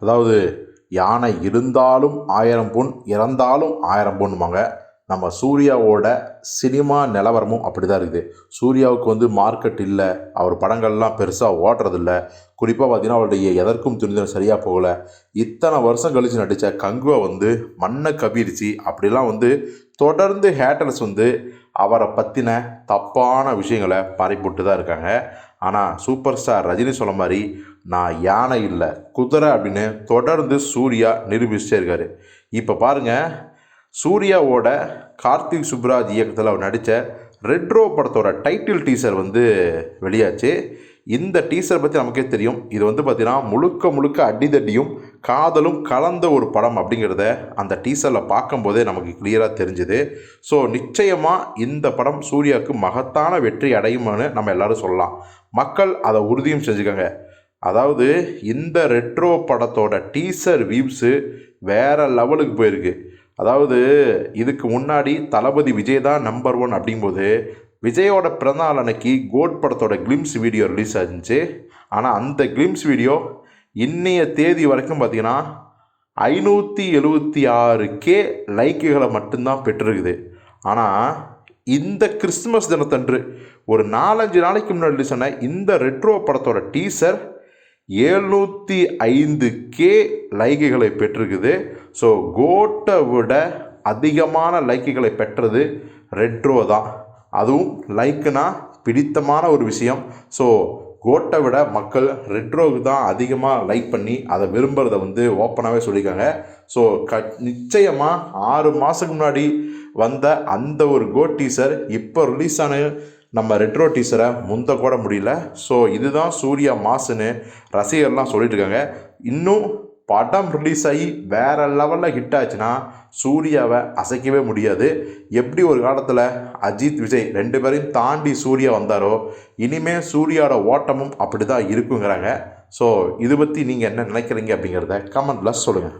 அதாவது யானை இருந்தாலும் ஆயிரம் பொன் இறந்தாலும் ஆயிரம் பொண்ணுமாங்க நம்ம சூர்யாவோட சினிமா நிலவரமும் அப்படி தான் இருக்குது. சூர்யாவுக்கு வந்து மார்க்கெட் இல்லை. அவர் படங்கள்லாம் பெருசாக ஓடுறதில்ல குறிப்பாக பார்த்தீங்கன்னா அவருடைய எதற்கும் துணிதல் சரியாக போகலை. இத்தனை வருஷம் கழித்து நடித்த கங்குவை வந்து மண்ணை கவிரிச்சு அப்படிலாம் வந்து தொடர்ந்து ஹேட்டர்ஸ் வந்து அவரை பற்றின தப்பான விஷயங்களை பறிப்போட்டு தான் இருக்காங்க. ஆனால் சூப்பர் ஸ்டார் ரஜினி சொன்ன மாதிரி நான் யானை இல்லை குதிரை அப்படின்னு தொடர்ந்து சூர்யா நிரூபிச்சிட்டே இருக்காரு. இப்போ பாருங்கள் சூர்யாவோட கார்த்திக் சுப்ராஜ் இயக்கத்தில் அவர் நடித்த ரெட்ரோ படத்தோட டைட்டில் டீசர் வந்து வெளியாச்சு. இந்த டீசர் பற்றி நமக்கே தெரியும். இது வந்து பார்த்திங்கன்னா முழுக்க முழுக்க அடிதடியும் காதலும் கலந்த ஒரு படம் அப்படிங்கிறத அந்த டீசரில் பார்க்கும்போதே நமக்கு கிளியராக தெரிஞ்சுது. ஸோ நிச்சயமாக இந்த படம் சூர்யாவுக்கு மகத்தான வெற்றி அடையும்னு நம்ம எல்லாரும் சொல்லலாம். மக்கள் அதை உறுதியும் செஞ்சுக்கோங்க. அதாவது இந்த ரெட்ரோ படத்தோட டீசர் வியூஸு வேறு லெவலுக்கு போயிருக்கு. அதாவது இதுக்கு முன்னாடி தளபதி விஜய் தான் நம்பர் ஒன் அப்படிங்கும்போது விஜயோட பிறந்தநாள் அன்னைக்கு கோட் படத்தோட கிளிம்ஸ் வீடியோ ரிலீஸ் ஆச்சு ஆனால் அந்த கிளிம்ஸ் வீடியோ இன்றைய தேதி வரைக்கும் பார்த்தீங்கன்னா ஐநூற்றி எழுபத்தி ஆறு கே லைக்குகளை மட்டும்தான் பெற்றிருக்குது. ஆனால் இந்த கிறிஸ்துமஸ் தினத்தன்று ஒரு நாலஞ்சு நாளைக்கு முன்னாடி ரிலீஸ் ஆன இந்த ரெட்ரோ படத்தோட டீசர் ஏழ்நூற்றி ஐந்து கே லைக்குகளை பெற்றிருக்குது. ஸோ கோட்டை விட அதிகமான லைக்குகளை பெற்றது ரெட்ரோ தான். அதுவும் லைக்குனா பிடித்தமான ஒரு விஷயம். ஸோ கோட்டை விட மக்கள் ரெட்ரோவுக்கு தான் அதிகமாக லைக் பண்ணி அதை விரும்புகிறத வந்து ஓப்பனாகவே சொல்லியிருக்காங்க. ஸோ க நிச்சயமாக ஆறு மாதத்துக்கு முன்னாடி வந்த அந்த ஒரு கோட் டீசர் இப்போ ரிலீஸ் ஆன நம்ம ரெட்ரோ டீசரை முந்த கூட முடியல. ஸோ இதுதான் சூர்யா மாசுன்னு ரசிகர்லாம் சொல்லிட்டு இருக்காங்க இன்னும் படம் ரிலீஸ் ஆகி வேறு லெவலில் ஹிட் ஆச்சுன்னா சூர்யாவை அசைக்கவே முடியாது. எப்படி ஒரு காலத்தில் அஜித் விஜய் ரெண்டு பேரையும் தாண்டி சூர்யா வந்தாரோ இனிமேல் சூர்யாவோட ஓட்டமும் அப்படி தான் இருக்குங்கிறாங்க. ஸோ இது பற்றி நீங்கள் என்ன நினைக்கிறீங்க அப்படிங்கிறத கமெண்ட்டில் சொல்லுங்கள்